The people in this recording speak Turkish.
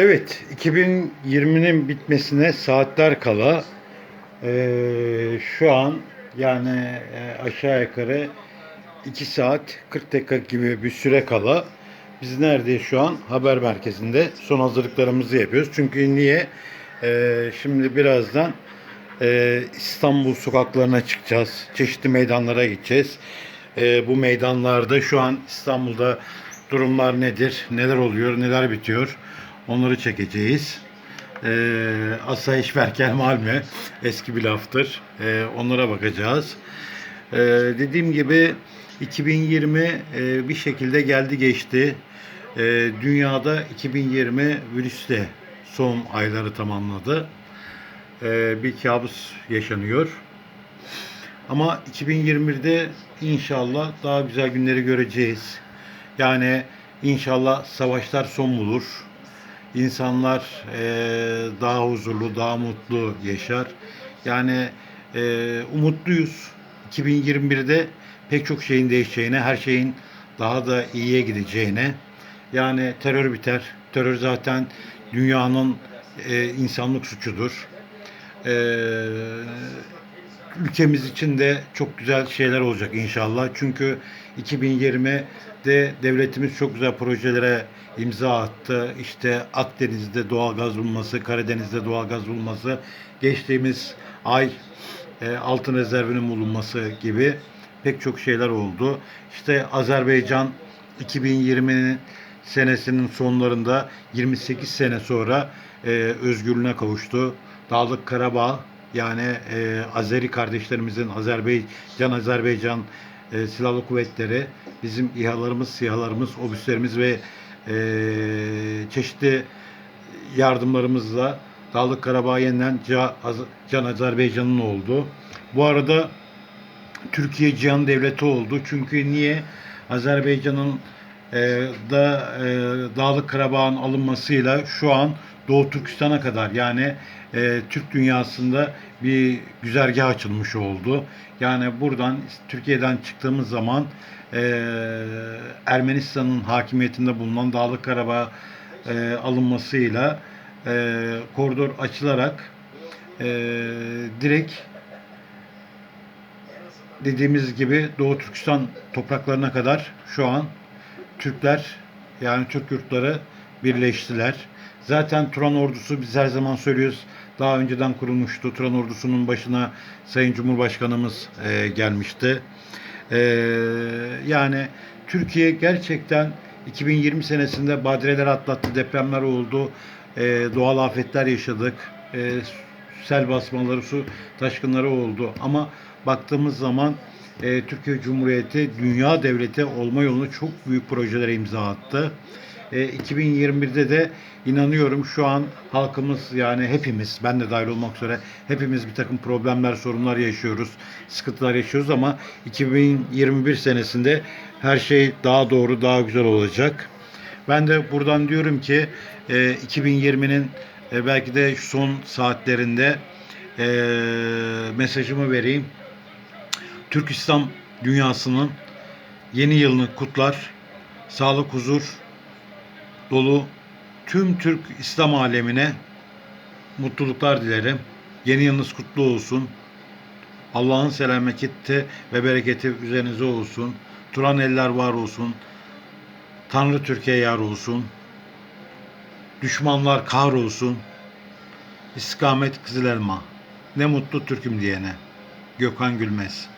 Evet, 2020'nin bitmesine saatler kala eee, şu an yani e, aşağı yukarı 2 saat 40 dakika gibi bir süre kala biz neredeyiz şu an? Haber merkezinde son hazırlıklarımızı yapıyoruz. Çünkü niye? Eee, şimdi birazdan eee, İstanbul sokaklarına çıkacağız. Çeşitli meydanlara gideceğiz. Eee, bu meydanlarda şu an İstanbul'da durumlar nedir? Neler oluyor? Neler bitiyor? Onları çekeceğiz. Ee, Asayiş Verkel Malmö eski bir laftır. Ee, onlara bakacağız. Ee, dediğim gibi 2020 e, bir şekilde geldi geçti. Ee, dünyada 2020 virüste son ayları tamamladı. Ee, bir kabus yaşanıyor. Ama 2021'de inşallah daha güzel günleri göreceğiz. Yani inşallah savaşlar son bulur. İnsanlar eee, daha huzurlu, daha mutlu yaşar. Yani eee, umutluyuz. 2021'de pek çok şeyin değişeceğine, her şeyin daha da iyiye gideceğine. Yani terör biter. Terör zaten dünyanın eee, insanlık suçudur. Eee ülkemiz için de çok güzel şeyler olacak inşallah. Çünkü 2020'de devletimiz çok güzel projelere imza attı. İşte Akdeniz'de doğal gaz bulması, Karadeniz'de doğal gaz bulması, geçtiğimiz ay e, altın rezervinin bulunması gibi pek çok şeyler oldu. İşte Azerbaycan 2020'nin senesinin sonlarında 28 sene sonra e, özgürlüğüne kavuştu. Dağlık Karabağ yani e, Azeri kardeşlerimizin Azerbaycan Azerbaycan e, silahlı kuvvetleri bizim İHA'larımız, SİHA'larımız, obüslerimiz ve e, çeşitli yardımlarımızla Dağlık Karabağ yeniden Can Azerbaycan'ın oldu. Bu arada Türkiye cihan devleti oldu. Çünkü niye? Azerbaycan'ın e, da e, Dağlık Karabağ'ın alınmasıyla şu an Doğu Türkistan'a kadar yani e, Türk dünyasında bir güzergah açılmış oldu. Yani buradan Türkiye'den çıktığımız zaman e, Ermenistan'ın hakimiyetinde bulunan Dağlık Karabağ e, alınmasıyla e, koridor açılarak e, direkt dediğimiz gibi Doğu Türkistan topraklarına kadar şu an Türkler yani Türk yurtları birleştiler. Zaten Turan ordusu biz her zaman söylüyoruz daha önceden kurulmuştu. Turan ordusunun başına Sayın Cumhurbaşkanımız e, gelmişti. E, yani Türkiye gerçekten 2020 senesinde badireler atlattı, depremler oldu, e, doğal afetler yaşadık, e, sel basmaları, su taşkınları oldu. Ama baktığımız zaman e, Türkiye Cumhuriyeti dünya devleti olma yolunda çok büyük projelere imza attı. E, 2021'de de inanıyorum şu an halkımız yani hepimiz ben de dahil olmak üzere hepimiz bir takım problemler sorunlar yaşıyoruz sıkıntılar yaşıyoruz ama 2021 senesinde her şey daha doğru daha güzel olacak. Ben de buradan diyorum ki e, 2020'nin e, belki de şu son saatlerinde e, mesajımı vereyim. Türk İslam dünyasının yeni yılını kutlar. Sağlık, huzur dolu tüm Türk İslam alemine mutluluklar dilerim. Yeni yılınız kutlu olsun. Allah'ın selameti ve bereketi üzerinize olsun. Turan eller var olsun. Tanrı Türkiye yar olsun. Düşmanlar kahrolsun. İstikamet Kızıl Elma. Ne mutlu Türk'üm diyene. Gökhan Gülmez.